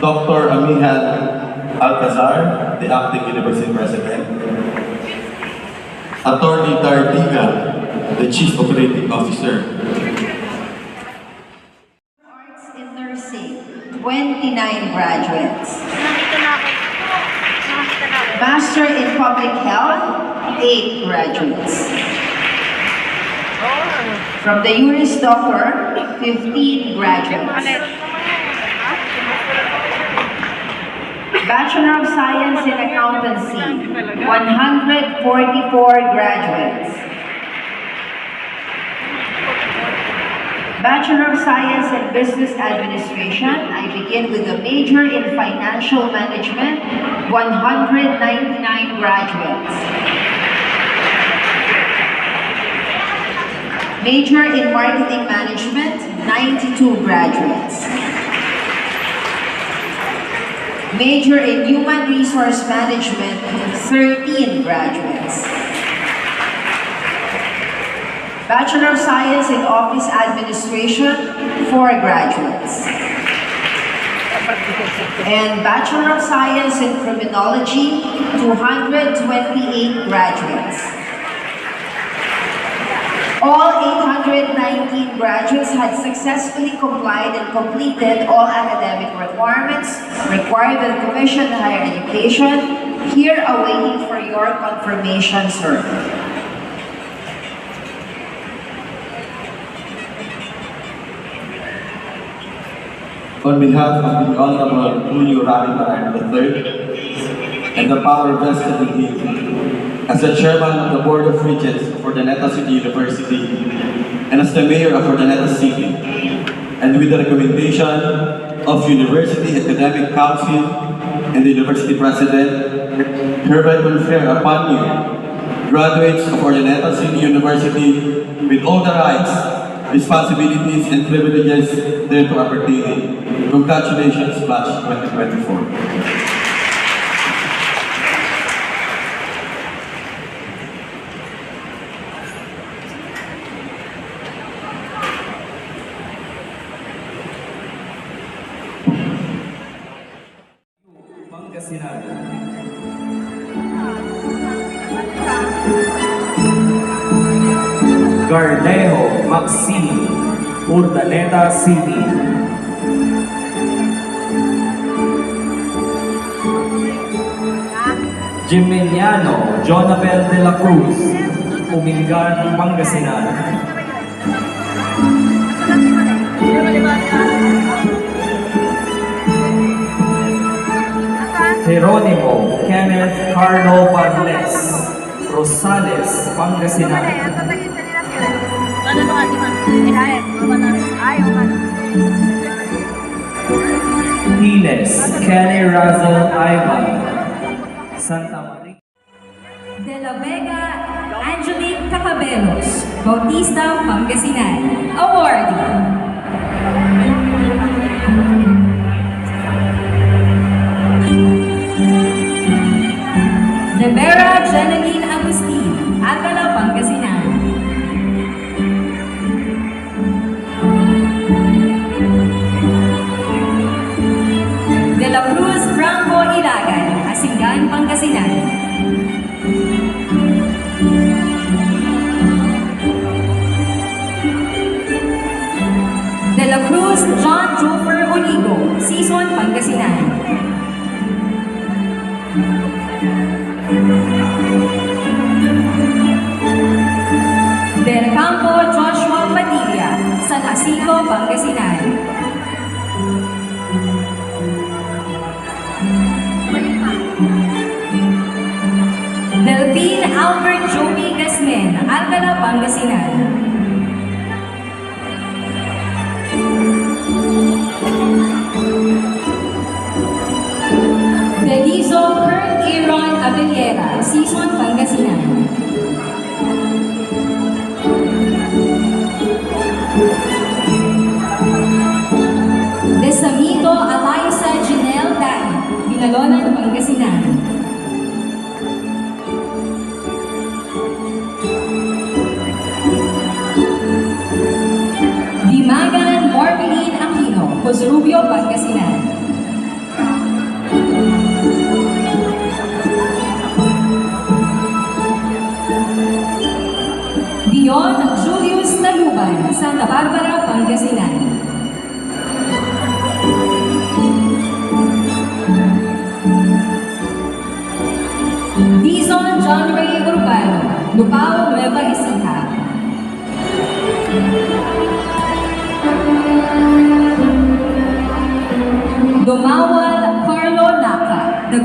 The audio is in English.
Dr. Amihan Alcazar, the acting university president. Attorney Dardiga, the chief operating officer. Arts in Nursing, 29 graduates. Master in Public Health, 8 graduates. From the Juris Doctor, 15 graduates. Bachelor of Science in Accountancy, 144 graduates. Bachelor of Science in Business Administration, I begin with a major in Financial Management, 199 graduates. Major in Marketing Management, 92 graduates. Major in Human Resource Management, 13 graduates. Bachelor of Science in Office Administration, 4 graduates. And Bachelor of Science in Criminology, 228 graduates. All 819 graduates had successfully complied and completed all academic requirements required the Commission on Higher Education, here awaiting for your confirmation, sir. On behalf of the Honorable Julio Rami III and the power vested in him as the chairman of the Board of Regents of Urdaneta City University and as the mayor of Urdaneta City, and with the recommendation of University Academic Council and the University President, hereby confer upon you, graduates of Urdaneta City University, with all the rights, responsibilities, and privileges thereto appertaining. Congratulations, Class 2024. Maxine, Urdaneta City. Geminiano Jonabel de la Cruz, Umingan, Pangasinan. Jeronimo Kenneth Carlo Barles, Rosales, Pangasinan. Ano to, Ate Man? Ilalim. Mama na rin. Ayaw ka na. Hines Kenny Razel Ivan, Santa Maria. De la Vega Angelique Cacabelos, Bautista, Pangasinan. Awardee. Pangasinan. Cosrubio, Pangasinan. Dion Julius Taluban, Santa Barbara, Pangasinan. Dizon John Ray Urbano, Lupao, Nueva Ecija. Dumawal Carlo Naka, the